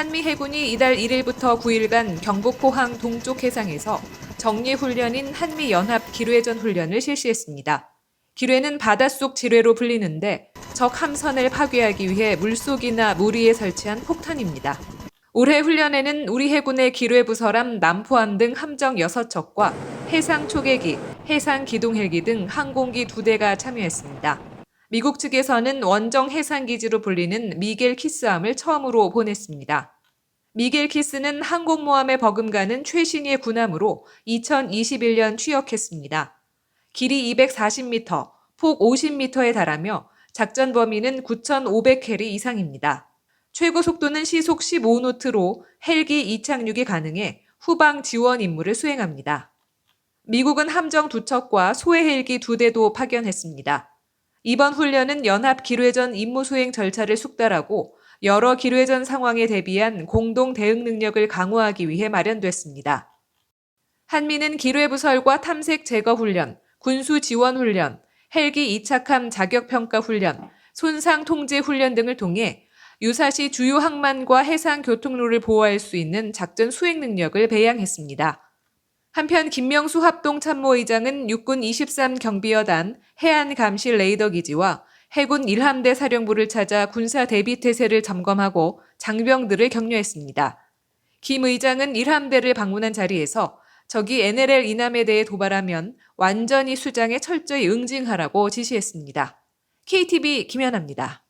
한미 해군이 이달 1일부터 9일간 경북 포항 동쪽 해상에서 정례 훈련인 한미 연합 기뢰전 훈련을 실시했습니다. 기뢰는 바닷속 지뢰로 불리는데 적 함선을 파괴하기 위해 물속이나 물 위에 설치한 폭탄입니다. 올해 훈련에는 우리 해군의 기뢰 부설함 남포함 등 함정 6척과 해상 초계기, 해상 기동 헬기 등 항공기 2대가 참여했습니다. 미국 측에서는 원정 해상기지로 불리는 미겔 키스함을 처음으로 보냈습니다. 미겔 키스는 항공모함에 버금가는 최신의 군함으로 2021년 취역했습니다. 길이 240m, 폭 50m에 달하며 작전 범위는 9,500캐리 이상입니다. 최고 속도는 시속 15노트로 헬기 이착륙이 가능해 후방 지원 임무를 수행합니다. 미국은 함정 두 척과 소해 헬기 두 대도 파견했습니다. 이번 훈련은 연합 기뢰전 임무 수행 절차를 숙달하고 여러 기뢰전 상황에 대비한 공동 대응 능력을 강화하기 위해 마련됐습니다. 한미는 기뢰 부설과 탐색 제거 훈련, 군수 지원 훈련, 헬기 이착함 자격 평가 훈련, 손상 통제 훈련 등을 통해 유사시 주요 항만과 해상 교통로를 보호할 수 있는 작전 수행 능력을 배양했습니다. 한편 김명수 합동 참모의장은 육군 23 경비여단 해안 감시 레이더 기지와 해군 1함대 사령부를 찾아 군사 대비 태세를 점검하고 장병들을 격려했습니다. 김 의장은 1함대를 방문한 자리에서 적이 NLL 이남에 대해 도발하면 완전히 수장에 철저히 응징하라고 지시했습니다. KTV 김연아입니다.